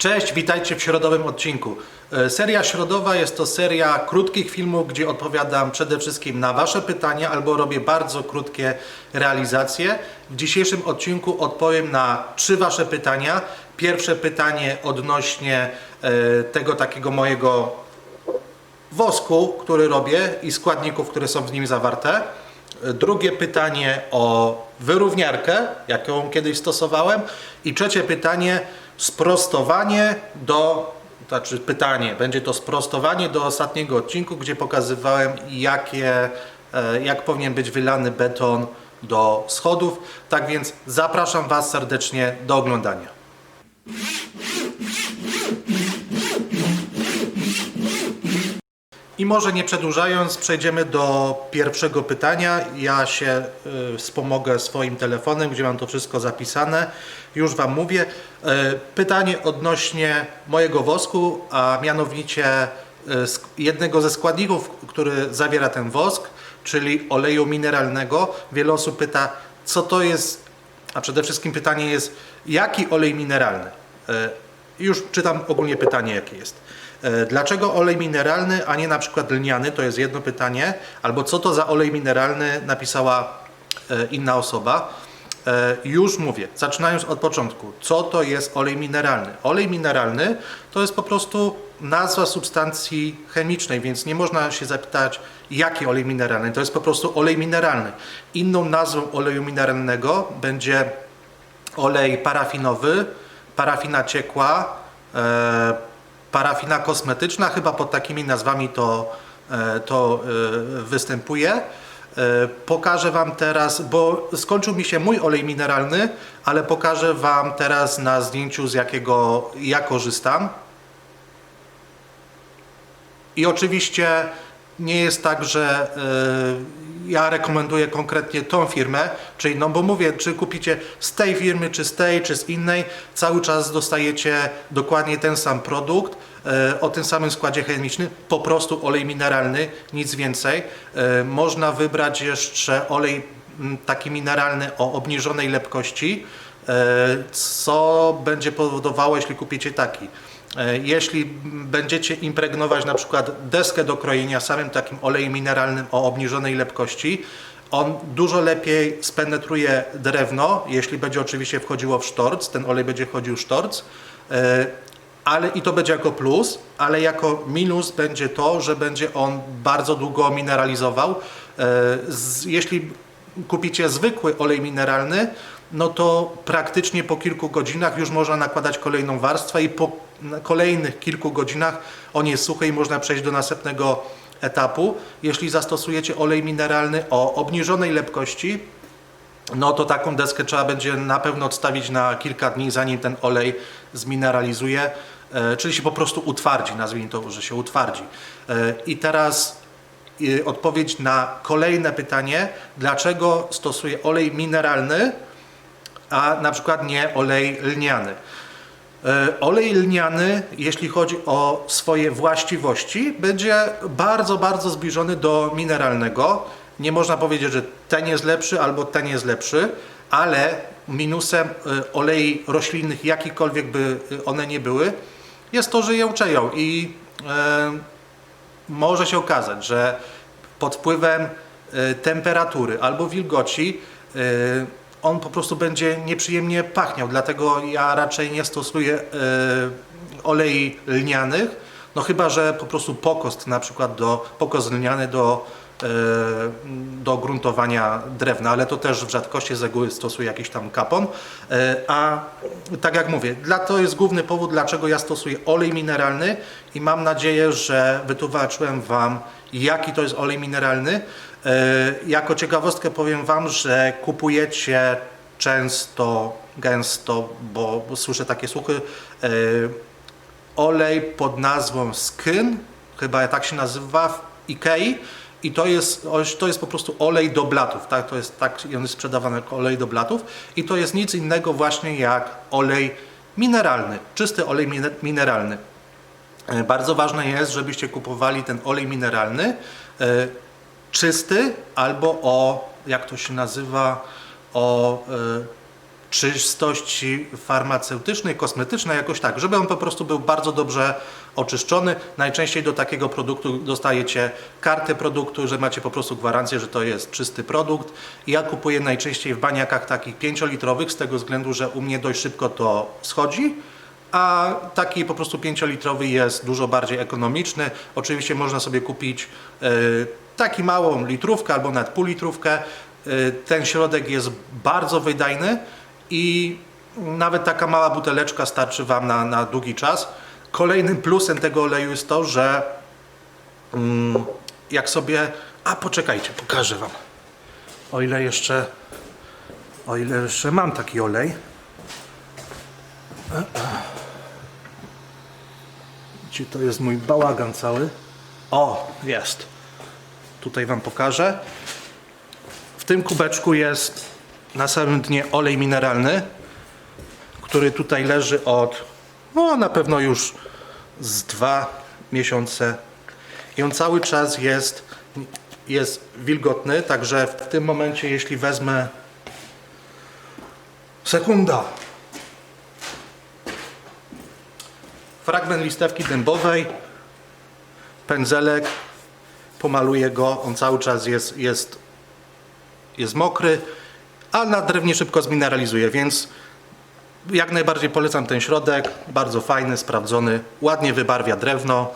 Cześć, witajcie w środowym odcinku. E, Seria środowa jest to seria krótkich filmów, gdzie odpowiadam przede wszystkim na Wasze pytania albo robię bardzo krótkie realizacje. W dzisiejszym odcinku odpowiem na trzy Wasze pytania. Pierwsze pytanie odnośnie e, tego takiego mojego wosku, który robię i składników, które są w nim zawarte. Drugie pytanie o wyrówniarkę, jaką kiedyś stosowałem. I trzecie pytanie, sprostowanie do, znaczy pytanie, będzie to sprostowanie do ostatniego odcinku, gdzie pokazywałem jakie, e, jak powinien być wylany beton do schodów. Tak więc zapraszam Was serdecznie do oglądania. I może nie przedłużając, przejdziemy do pierwszego pytania. Ja się y, wspomogę swoim telefonem, gdzie mam to wszystko zapisane. Już Wam mówię. Y, pytanie odnośnie mojego wosku, a mianowicie y, jednego ze składników, który zawiera ten wosk, czyli oleju mineralnego. Wiele osób pyta, co to jest, a przede wszystkim pytanie jest, jaki olej mineralny? Już czytam ogólnie pytanie, jakie jest. E, Dlaczego olej mineralny, a nie na przykład lniany? To jest jedno pytanie. Albo co to za olej mineralny napisała e, inna osoba. E, Już mówię, zaczynając od początku. Co to jest olej mineralny? Olej mineralny to jest po prostu nazwa substancji chemicznej, więc nie można się zapytać, jaki olej mineralny. To jest po prostu olej mineralny. Inną nazwą oleju mineralnego będzie olej parafinowy, parafina ciekła, parafina kosmetyczna, chyba pod takimi nazwami to, e, to e, występuje. E, pokażę Wam teraz, bo skończył mi się mój olej mineralny, ale pokażę Wam teraz na zdjęciu, z jakiego ja korzystam. I oczywiście nie jest tak, że ja rekomenduję konkretnie tą firmę, czyli no bo mówię, czy kupicie z tej firmy, czy z tej, czy z innej, cały czas dostajecie dokładnie ten sam produkt y, o tym samym składzie chemicznym, po prostu olej mineralny, nic więcej. Y, można wybrać jeszcze olej taki mineralny o obniżonej lepkości, y, co będzie powodowało, jeśli kupicie taki. E, Jeśli będziecie impregnować na przykład deskę do krojenia samym takim olejem mineralnym o obniżonej lepkości, on dużo lepiej spenetruje drewno, jeśli będzie oczywiście wchodziło w sztorc, ten olej będzie wchodził w sztorc, e, ale i to będzie jako plus, ale jako minus będzie to, że będzie on bardzo długo mineralizował. E, Jeśli kupicie zwykły olej mineralny, no to praktycznie po kilku godzinach już można nakładać kolejną warstwę i po na kolejnych kilku godzinach on jest suchy i można przejść do następnego etapu. Jeśli zastosujecie olej mineralny o obniżonej lepkości, no to taką deskę trzeba będzie na pewno odstawić na kilka dni, zanim ten olej zmineralizuje, e, czyli się po prostu utwardzi, nazwijmy to, że się utwardzi. E, I teraz e, odpowiedź na kolejne pytanie, dlaczego stosuję olej mineralny, a na przykład nie olej lniany. E, Olej lniany, jeśli chodzi o swoje właściwości, będzie bardzo, bardzo zbliżony do mineralnego. Nie można powiedzieć, że ten jest lepszy albo ten jest lepszy, ale minusem e, olei roślinnych, jakikolwiek by e, one nie były, jest to, że je uczeją i może się okazać, że pod wpływem temperatury albo wilgoci on po prostu będzie nieprzyjemnie pachniał. Dlatego ja raczej nie stosuję e, olei lnianych, no chyba, że po prostu pokost na przykład do pokost lniany do, do gruntowania drewna, ale to też w rzadkości z reguły stosuję jakiś tam kapon. E, A tak jak mówię, dla to jest główny powód, dlaczego ja stosuję olej mineralny i mam nadzieję, że wytłumaczyłem Wam, jaki to jest olej mineralny. E, Jako ciekawostkę powiem Wam, że kupujecie często, gęsto, bo, bo słyszę takie słuchy, e, olej pod nazwą Skin, chyba tak się nazywa w Ikei i to jest, to jest po prostu olej do blatów, tak? To jest tak, on jest sprzedawany jako olej do blatów i to jest nic innego właśnie jak olej mineralny, czysty olej mine- mineralny. E, Bardzo ważne jest, żebyście kupowali ten olej mineralny e, czysty albo o, jak to się nazywa, o e, czystości farmaceutycznej, kosmetycznej, jakoś tak, żeby on po prostu był bardzo dobrze oczyszczony. Najczęściej do takiego produktu dostajecie kartę produktu, że macie po prostu gwarancję, że to jest czysty produkt. Ja kupuję najczęściej w baniakach takich 5-litrowych z tego względu, że u mnie dość szybko to schodzi a taki po prostu 5-litrowy jest dużo bardziej ekonomiczny. Oczywiście można sobie kupić e, taki małą litrówkę albo nawet pół litrówkę. E, ten środek jest bardzo wydajny i nawet taka mała buteleczka starczy Wam na, na długi czas. Kolejnym plusem tego oleju jest to, że mm, jak sobie... A poczekajcie, pokażę Wam. O ile jeszcze... O ile jeszcze mam taki olej. Gdzie to jest mój bałagan cały? O, jest. Tutaj Wam pokażę. W tym kubeczku jest na samym dnie olej mineralny, który tutaj leży od, no na pewno już z dwa miesiące. I on cały czas jest, jest wilgotny, także w tym momencie, jeśli wezmę sekunda, fragment listewki dębowej, pędzelek, pomaluję go, on cały czas jest, jest, jest mokry, a na drewnie szybko zmineralizuje, więc jak najbardziej polecam ten środek, bardzo fajny, sprawdzony, ładnie wybarwia drewno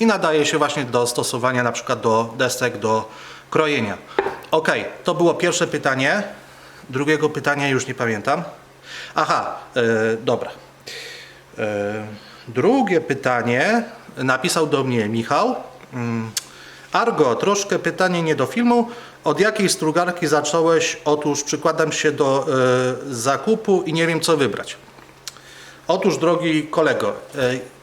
i nadaje się właśnie do stosowania na przykład do desek, do krojenia. Ok, to było pierwsze pytanie, drugiego pytania już nie pamiętam. Aha, yy, dobra. Yy, Drugie pytanie napisał do mnie Michał. Mm, Argo, troszkę pytanie nie do filmu. Od jakiej strugarki zacząłeś? Otóż przykładam się do e, zakupu i nie wiem co wybrać. Otóż drogi kolego, e,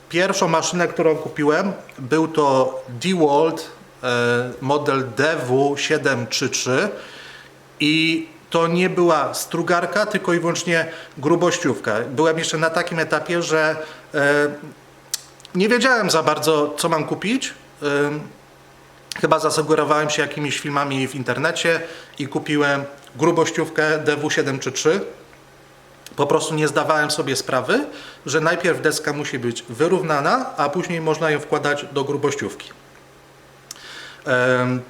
pierwszą maszynę, którą kupiłem był to DeWalt e, model DW733 i to nie była strugarka, tylko i wyłącznie grubościówka. Byłem jeszcze na takim etapie, że e, nie wiedziałem za bardzo, co mam kupić. E, chyba zasugerowałem się jakimiś filmami w internecie i kupiłem grubościówkę DW733. Po prostu nie zdawałem sobie sprawy, że najpierw deska musi być wyrównana, a później można ją wkładać do grubościówki. Em,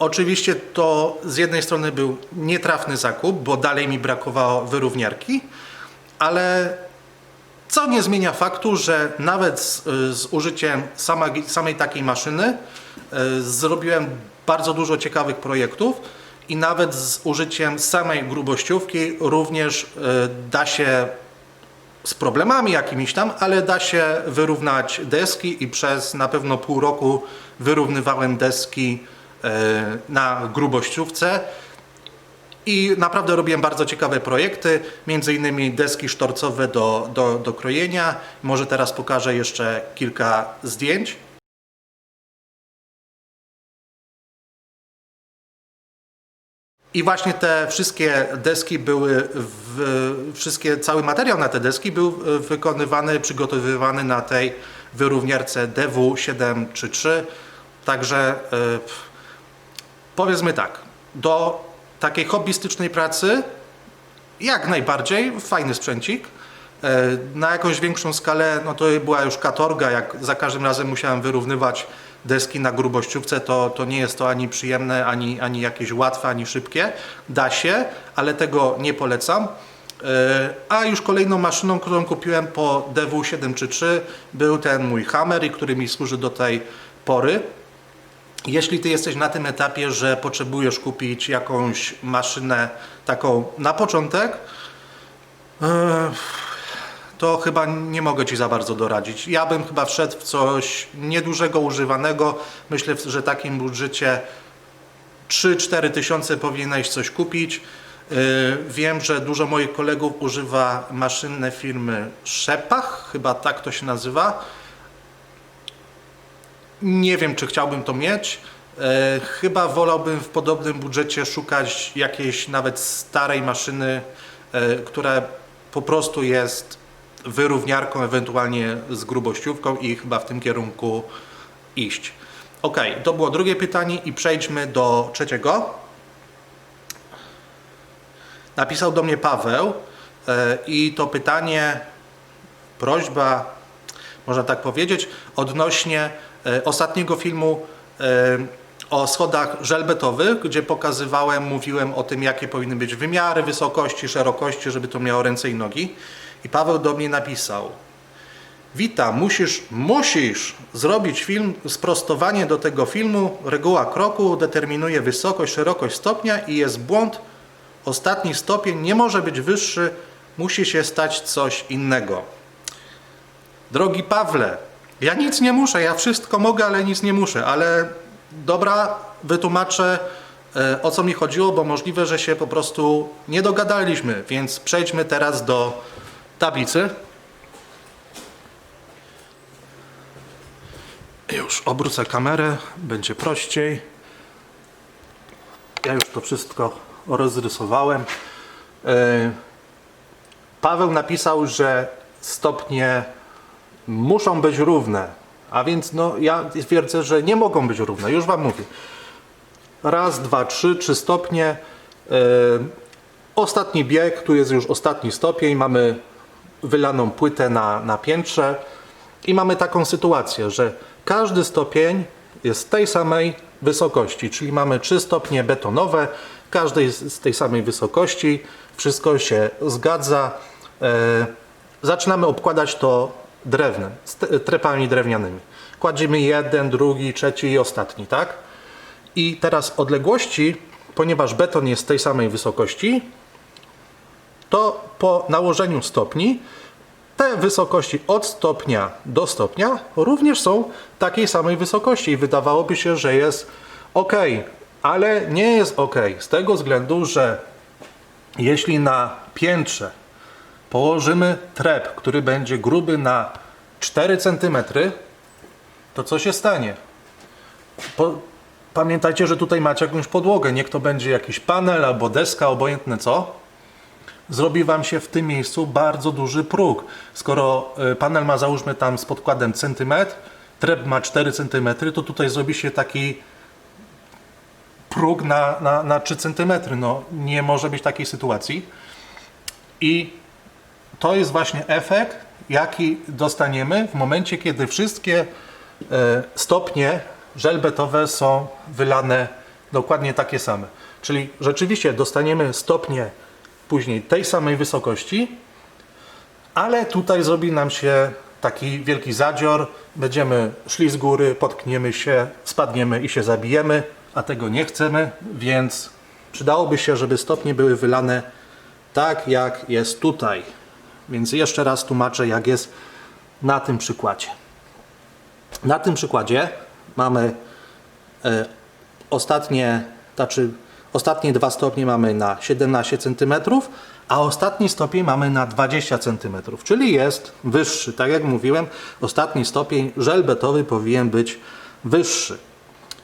Oczywiście to z jednej strony był nietrafny zakup, bo dalej mi brakowało wyrówniarki, ale co nie zmienia faktu, że nawet z, z użyciem sama, samej takiej maszyny y, zrobiłem bardzo dużo ciekawych projektów i nawet z użyciem samej grubościówki również y, da się z problemami jakimiś tam, ale da się wyrównać deski i przez na pewno pół roku wyrównywałem deski na grubościówce i naprawdę robiłem bardzo ciekawe projekty, między innymi deski sztorcowe do, do, do krojenia. Może teraz pokażę jeszcze kilka zdjęć. I właśnie te wszystkie deski były, w, wszystkie, cały materiał na te deski był wykonywany, przygotowywany na tej wyrówniarce DW733. Także e, powiedzmy tak, do takiej hobbystycznej pracy jak najbardziej fajny sprzęcik. E, Na jakąś większą skalę, no to była już katorga, jak za każdym razem musiałem wyrównywać deski na grubościówce, to, to nie jest to ani przyjemne, ani, ani jakieś łatwe, ani szybkie. Da się, ale tego nie polecam. E, A już kolejną maszyną, którą kupiłem po DW733 był ten mój Hammer, który mi służy do tej pory. Jeśli ty jesteś na tym etapie, że potrzebujesz kupić jakąś maszynę taką na początek, e, to chyba nie mogę ci za bardzo doradzić. Ja bym chyba wszedł w coś niedużego, używanego. Myślę, że w takim budżecie 3-4 tysiące powinieneś coś kupić. Yy, Wiem, że dużo moich kolegów używa maszynne firmy Szepach, chyba tak to się nazywa. Nie wiem, czy chciałbym to mieć. E, Chyba wolałbym w podobnym budżecie szukać jakiejś nawet starej maszyny, e, która po prostu jest wyrówniarką, ewentualnie z grubościówką i chyba w tym kierunku iść. Ok, to było drugie pytanie i przejdźmy do trzeciego. Napisał do mnie Paweł. E, I to pytanie, prośba, można tak powiedzieć, odnośnie ostatniego filmu e, o schodach żelbetowych, gdzie pokazywałem, mówiłem o tym, jakie powinny być wymiary, wysokości, szerokości, żeby to miało ręce i nogi. I Paweł do mnie napisał, Witam, musisz, musisz zrobić film, sprostowanie do tego filmu. Reguła kroku determinuje wysokość, szerokość stopnia i jest błąd. Ostatni stopień nie może być wyższy, musi się stać coś innego. Drogi Pawle, ja nic nie muszę, ja wszystko mogę, ale nic nie muszę, ale dobra, wytłumaczę e, o co mi chodziło, bo możliwe, że się po prostu nie dogadaliśmy, więc przejdźmy teraz do tablicy. Już obrócę kamerę, będzie prościej. Ja już to wszystko rozrysowałem. E, Paweł napisał, że stopnie muszą być równe, a więc no, ja twierdzę, że nie mogą być równe. Już Wam mówię. Raz, dwa, trzy, trzy stopnie. E, Ostatni bieg, tu jest już ostatni stopień, mamy wylaną płytę na, na piętrze i mamy taką sytuację, że każdy stopień jest tej samej wysokości, czyli mamy trzy stopnie betonowe, każdy jest z tej samej wysokości, wszystko się zgadza. E, zaczynamy obkładać to drewnem, z trepami drewnianymi. Kładziemy jeden, drugi, trzeci i ostatni, tak? I teraz odległości, ponieważ beton jest tej samej wysokości, to po nałożeniu stopni te wysokości od stopnia do stopnia również są takiej samej wysokości i wydawałoby się, że jest ok, ale nie jest ok z tego względu, że jeśli na piętrze położymy trep, który będzie gruby na 4 cm, to co się stanie? Po, pamiętajcie, że tutaj macie jakąś podłogę, niech to będzie jakiś panel albo deska, obojętne co zrobi Wam się w tym miejscu bardzo duży próg. Skoro y, panel ma załóżmy tam z podkładem centymetr, trep ma 4 cm, to tutaj zrobi się taki próg na, na, na 3 cm. No, nie może być takiej sytuacji. I to jest właśnie efekt, jaki dostaniemy w momencie, kiedy wszystkie e, stopnie żelbetowe są wylane dokładnie takie same. Czyli rzeczywiście dostaniemy stopnie później tej samej wysokości, ale tutaj zrobi nam się taki wielki zadzior, będziemy szli z góry, potkniemy się, spadniemy i się zabijemy, a tego nie chcemy, więc przydałoby się, żeby stopnie były wylane tak, jak jest tutaj. Więc jeszcze raz tłumaczę, jak jest na tym przykładzie. Na tym przykładzie mamy e, ostatnie, znaczy ostatnie dwa stopnie mamy na 17 cm, a ostatni stopień mamy na 20 cm, czyli jest wyższy. Tak jak mówiłem, ostatni stopień żelbetowy powinien być wyższy.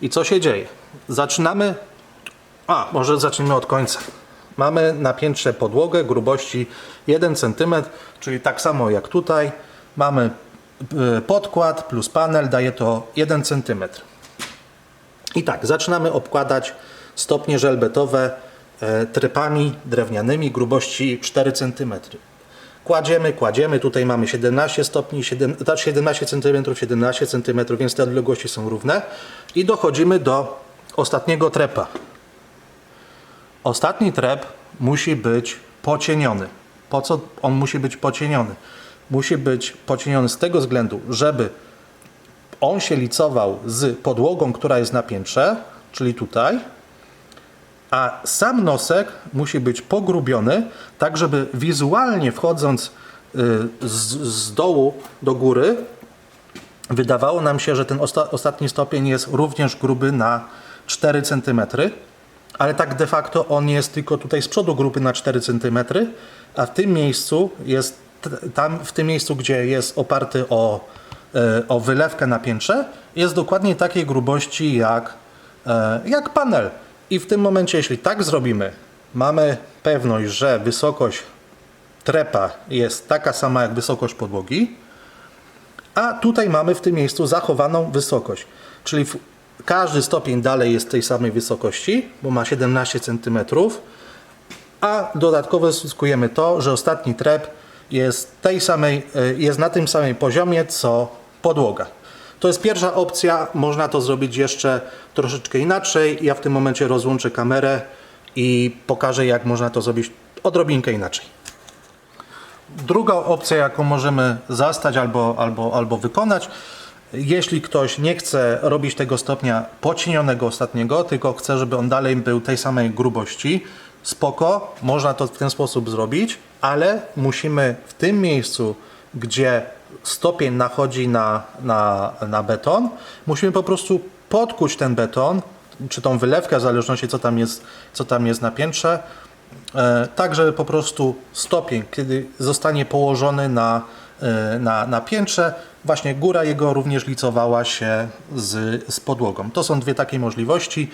I co się dzieje? Zaczynamy. A, może zacznijmy od końca. Mamy na piętrze podłogę grubości 1 cm, czyli tak samo jak tutaj. Mamy y, podkład plus panel, daje to 1 cm. I tak, zaczynamy obkładać stopnie żelbetowe e, trepami drewnianymi grubości 4 cm. Kładziemy, kładziemy, tutaj mamy 17 stopni, 7, znaczy 17 cm, 17 cm, więc te odległości są równe. I dochodzimy do ostatniego trepa. Ostatni trep musi być pocieniony. Po co on musi być pocieniony? Musi być pocieniony z tego względu, żeby on się licował z podłogą, która jest na piętrze, czyli tutaj, a sam nosek musi być pogrubiony, tak żeby wizualnie wchodząc y, z, z dołu do góry, wydawało nam się, że ten osta ostatni stopień jest również gruby na 4 cm, ale tak de facto on jest tylko tutaj z przodu gruby na 4 cm, a w tym miejscu jest, tam w tym miejscu, gdzie jest oparty o, e, o wylewkę na piętrze, jest dokładnie takiej grubości jak, e, jak panel. I w tym momencie, jeśli tak zrobimy, mamy pewność, że wysokość trepa jest taka sama jak wysokość podłogi, a tutaj mamy w tym miejscu zachowaną wysokość. Czyli w, każdy stopień dalej jest tej samej wysokości, bo ma 17 cm, a dodatkowo zyskujemy to, że ostatni trep jest, tej samej, y, jest na tym samym poziomie co podłoga. To jest pierwsza opcja, można to zrobić jeszcze troszeczkę inaczej. Ja w tym momencie rozłączę kamerę i pokażę jak można to zrobić odrobinkę inaczej. Druga opcja, jaką możemy zastać albo, albo, albo wykonać, jeśli ktoś nie chce robić tego stopnia pocienionego ostatniego, tylko chce, żeby on dalej był tej samej grubości, spoko, można to w ten sposób zrobić, ale musimy w tym miejscu, gdzie stopień nachodzi na, na, na beton, musimy po prostu podkuć ten beton, czy tą wylewkę, w zależności co tam jest, co tam jest na piętrze, E, tak, żeby po prostu stopień, kiedy zostanie położony na, na, na piętrze, właśnie góra jego również licowała się z, z podłogą. To są dwie takie możliwości.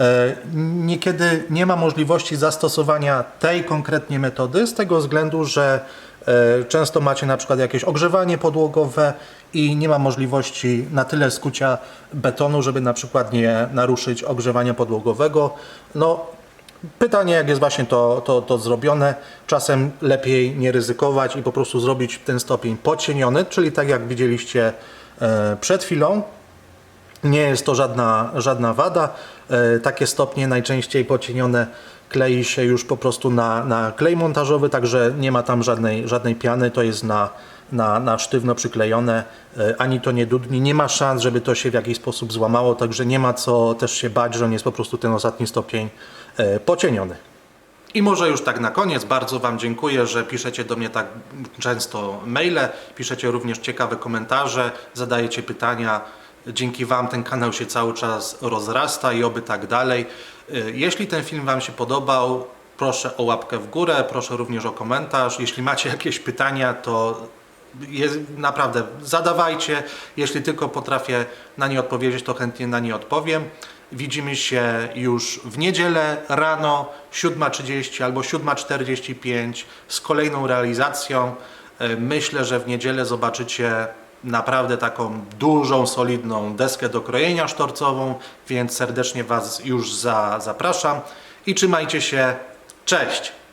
E, Niekiedy nie ma możliwości zastosowania tej konkretnie metody z tego względu, że e, często macie na przykład jakieś ogrzewanie podłogowe i nie ma możliwości na tyle skucia betonu, żeby na przykład nie naruszyć ogrzewania podłogowego. No, Pytanie, jak jest właśnie to, to, to zrobione. Czasem lepiej nie ryzykować i po prostu zrobić ten stopień podcieniony, czyli tak jak widzieliście e, przed chwilą. Nie jest to żadna, żadna wada. E, Takie stopnie najczęściej pocienione klei się już po prostu na, na klej montażowy, także nie ma tam żadnej, żadnej piany, to jest na, na, na sztywno przyklejone, E, ani to nie dudni, nie ma szans, żeby to się w jakiś sposób złamało, także nie ma co też się bać, że on jest po prostu ten ostatni stopień pocieniony. I może już tak na koniec, bardzo Wam dziękuję, że piszecie do mnie tak często maile, piszecie również ciekawe komentarze, zadajecie pytania. Dzięki Wam ten kanał się cały czas rozrasta i oby tak dalej. Y, Jeśli ten film Wam się podobał, proszę o łapkę w górę, proszę również o komentarz. Jeśli macie jakieś pytania, to naprawdę zadawajcie. Jeśli tylko potrafię na nie odpowiedzieć, to chętnie na nie odpowiem. Widzimy się już w niedzielę rano 7.30 albo 7.45 z kolejną realizacją. E, Myślę, że w niedzielę zobaczycie naprawdę taką dużą, solidną deskę do krojenia sztorcową, więc serdecznie Was już za, zapraszam i trzymajcie się. Cześć!